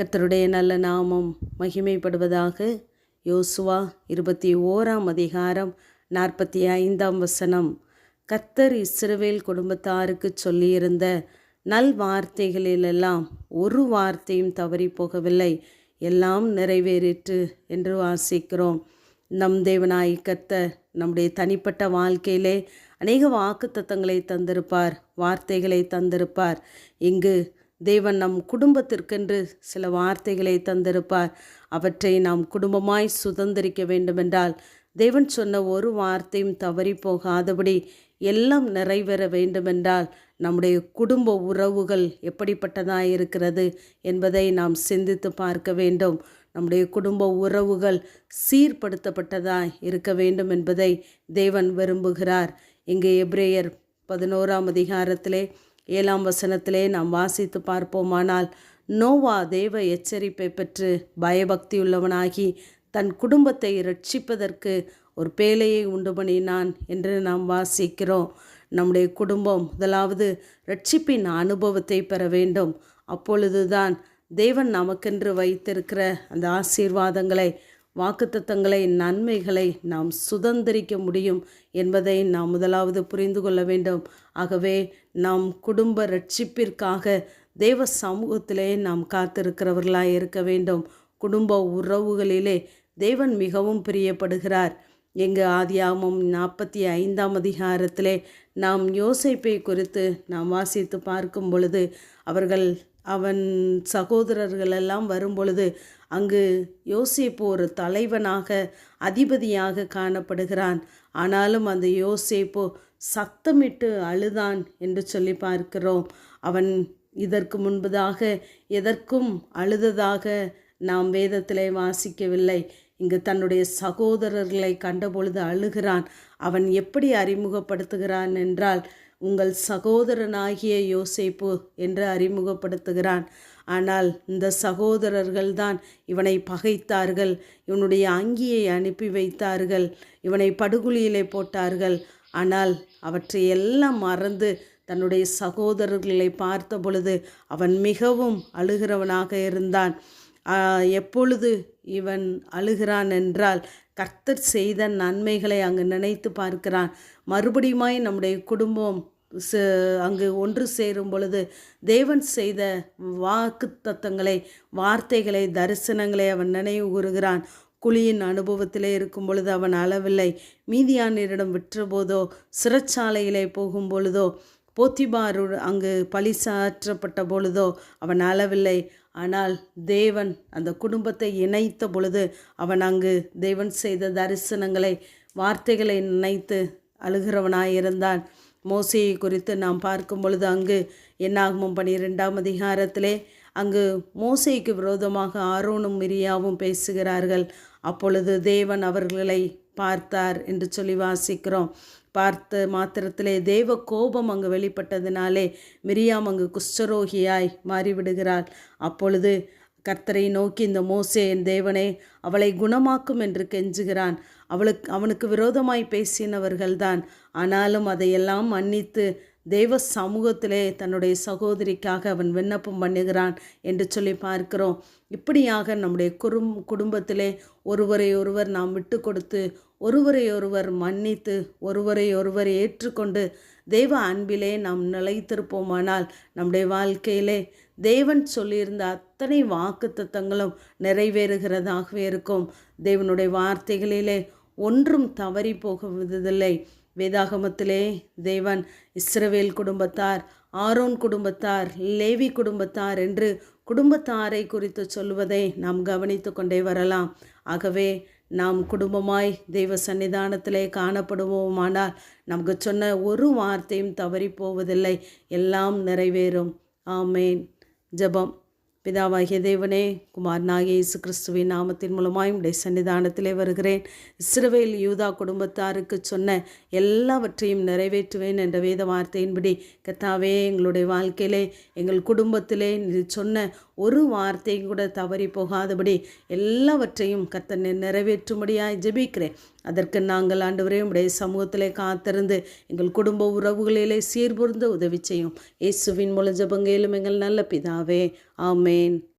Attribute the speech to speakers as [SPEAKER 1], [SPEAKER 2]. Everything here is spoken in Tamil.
[SPEAKER 1] கர்த்தருடைய நல்ல நாமம் மகிமைப்படுவதாக யோசுவா இருபத்தி ஓராம் அதிகாரம் நாற்பத்தி ஐந்தாம் வசனம். கர்த்தர் இஸ்ரவேல் குடும்பத்தாருக்கு சொல்லியிருந்த நல் வார்த்தைகளிலெல்லாம் ஒரு வார்த்தையும் தவறி போகவில்லை. எல்லாம் நிறைவேறிற்று என்று வாசிக்கிறோம். நம் தேவனாய் கர்த்தர் நம்முடைய தனிப்பட்ட வாழ்க்கையிலே அநேக வாக்குத்தத்தங்களை தந்திருப்பார் வார்த்தைகளை தந்திருப்பார். இங்கு தேவன் நம் குடும்பத்திற்கென்று சில வார்த்தைகளை தந்திருப்பார். அவற்றை நாம் குடும்பமாய் சுதந்திரிக்க வேண்டுமென்றால் தேவன் சொன்ன ஒரு வார்த்தையும் தவறி போகாதபடி எல்லாம் நிறைவேற வேண்டுமென்றால் நம்முடைய குடும்ப உறவுகள் எப்படிப்பட்டதாக இருக்கிறது என்பதை நாம் சிந்தித்து பார்க்க வேண்டும். நம்முடைய குடும்ப உறவுகள் சீர்படுத்தப்பட்டதாக இருக்க வேண்டும் என்பதை தேவன் விரும்புகிறார். இங்கே எப்ரேயர் பதினோராம் அதிகாரத்திலே ஏழாம் வசனத்திலே நாம் வாசித்து பார்ப்போமானால் நோவா தேவ எச்சரிப்பை பெற்று பயபக்தியுள்ளவனாகி தன் குடும்பத்தை ரட்சிப்பதற்கு ஒரு பேலையை உண்டு பண்ணினான் என்று நாம் வாசிக்கிறோம். நம்முடைய குடும்பம் முதலாவது ரட்சிப்பின் அனுபவத்தை பெற வேண்டும். அப்பொழுதுதான் தேவன் நமக்கென்று வைத்திருக்கிற அந்த ஆசீர்வாதங்களை வாக்குத்தத்தங்களை நன்மைகளை நாம் சுதந்திரிக்க முடியும் என்பதை நாம் முதலாவது புரிந்து கொள்ள வேண்டும். ஆகவே நாம் குடும்ப ரட்சிப்பிற்காக தேவ சமூகத்திலே நாம் காத்திருக்கிறவர்களாக இருக்க வேண்டும். குடும்ப உறவுகளிலே தேவன் மிகவும் பிரியப்படுகிறார். எங்கள் ஆதியாமம் நாற்பத்தி ஐந்தாம் அதிகாரத்திலே நாம் யோசிப்பை குறித்து நாம் வாசித்து பார்க்கும் பொழுது அவர்கள் அவன் சகோதரர்களெல்லாம் வரும்பொழுது அங்கு யோசேப்பு ஒரு தலைவனாக அதிபதியாக காணப்படுகிறான். ஆனாலும் அந்த யோசேப்பு சத்தமிட்டு அழுதான் என்று சொல்லி பார்க்கிறோம். அவன் இதற்கு முன்பதாக எதற்கும் அழுததாக நாம் வேதத்திலே வாசிக்கவில்லை. இங்கு தன்னுடைய சகோதரர்களை கண்டபொழுது அழுகிறான். அவன் எப்படி அறிமுகப்படுத்துகிறான் என்றால் உங்கள் சகோதரனாகிய யோசேப்பு என்று அறிமுகப்படுத்துகிறான். ஆனால் இந்த சகோதரர்கள்தான் இவனை பகைத்தார்கள் இவனுடைய அங்கியை அனுப்பி வைத்தார்கள் இவனை படுகுழியிலே போட்டார்கள். ஆனால் அவற்றை எல்லாம் மறந்து தன்னுடைய சகோதரர்களை பார்த்த பொழுது அவன் மிகவும் அழுகிறவனாக இருந்தான். எப்பொழுது இவன் அழுகிறான் என்றால் கர்த்தர் செய்த நன்மைகளை அங்கு நினைத்து பார்க்கிறான். மறுபடியுமாய் நம்முடைய குடும்பம் அங்கு ஒன்று சேரும் பொழுது தேவன் செய்த வாக்கு தத்தங்களை வார்த்தைகளை தரிசனங்களை அவன் நினைவு கூறுகிறான். குழியின் அனுபவத்திலே இருக்கும் பொழுது அவன் அளவில்லை. மீதியானிடம் விற்றபோதோ சிறைச்சாலையிலே போகும் பொழுதோ போத்திபாரு அங்கு பழி சாற்றப்பட்ட பொழுதோ அவன் அளவில்லை. ஆனால் தேவன் அந்த குடும்பத்தை இணைத்த பொழுது அவன் அங்கு தேவன் செய்த தரிசனங்களை வார்த்தைகளை நினைத்து அழுகிறவனாயிருந்தான். மோசையை குறித்து நாம் பார்க்கும் பொழுது அங்கு என்னாகமும் பனிரெண்டாம் அதிகாரத்திலே அங்கு மோசைக்கு விரோதமாக ஆரோனும் மிரியாவும் பேசுகிறார்கள். அப்பொழுது தேவன் அவர்களை பார்த்தார் என்று சொல்லி வாசிக்கிறோம். பார்த்த மாத்திரத்திலே தேவ கோபம் அங்கு வெளிப்பட்டதினாலே மிரியாம் அங்கு குஷ்டரோகியாய் மாறிவிடுகிறாள். அப்பொழுது கர்த்தரை நோக்கி இந்த மோசே என் தேவனே அவளை குணமாக்கும் என்று கெஞ்சுகிறான். அவளுக்கு அவனுக்கு விரோதமாய் பேசினவர்கள்தான். ஆனாலும் அதையெல்லாம் மன்னித்து தெய்வ சமூகத்திலே தன்னுடைய சகோதரிக்காக அவன் விண்ணப்பம் பண்ணுகிறான் என்று சொல்லி பார்க்கிறோம். இப்படியாக நம்முடைய குறும் குடும்பத்திலே ஒருவரை ஒருவர் நாம் விட்டு கொடுத்து ஒருவரை ஒருவர் மன்னித்து ஒருவரை ஒருவர் ஏற்றுக்கொண்டு தெய்வ அன்பிலே நாம் நிலைத்திருப்போமானால் நம்முடைய வாழ்க்கையிலே தேவன் சொல்லியிருந்த அத்தனை வாக்கு தத்தங்களும் நிறைவேறுகிறதாகவே இருக்கும். தேவனுடைய வார்த்தைகளிலே ஒன்றும் தவறி போகுவதில்லை வேதாகமத்திலே தேவன் இஸ்ரவேல் குடும்பத்தார் ஆரோன் குடும்பத்தார் லேவி குடும்பத்தார் என்று குடும்பத்தாரை குறித்து சொல்வதை நாம் கவனித்து கொண்டே வரலாம். ஆகவே நாம் குடும்பமாய் தெய்வ சன்னிதானத்திலே காணப்படுவோமானால் நமக்கு சொன்ன ஒரு வார்த்தையும் தவறி போவதில்லை. எல்லாம் நிறைவேறும். ஆமேன். ஜபம். பிதாவாகிய தேவனே குமாரனாகிய இயேசு கிறிஸ்துவின் நாமத்தின் மூலமாய் உடைய சன்னிதானத்திலே வருகிறேன். இஸ்ரவேல் யூதா குடும்பத்தாருக்கு சொன்ன எல்லாவற்றையும் நிறைவேற்றுவேன் என்ற வேத வார்த்தையின்படி கத்தாவே எங்களுடைய வாழ்க்கையிலே எங்கள் குடும்பத்திலே சொன்ன ஒரு வார்த்தையும் கூட தவறி போகாதபடி எல்லாவற்றையும் கத்த நிறைவேற்றும்படியாய் ஜெபிக்கிறேன். அதற்கு நாங்கள் ஆண்டவரே உடைய சமூகத்திலே காத்திருந்து எங்கள் குடும்ப உறவுகளிலே சீர்புரிந்து உதவி செய்யும். இயேசுவின் மூல ஜபங்கையிலும் எங்கள் நல்ல பிதாவே. ஆமேன்.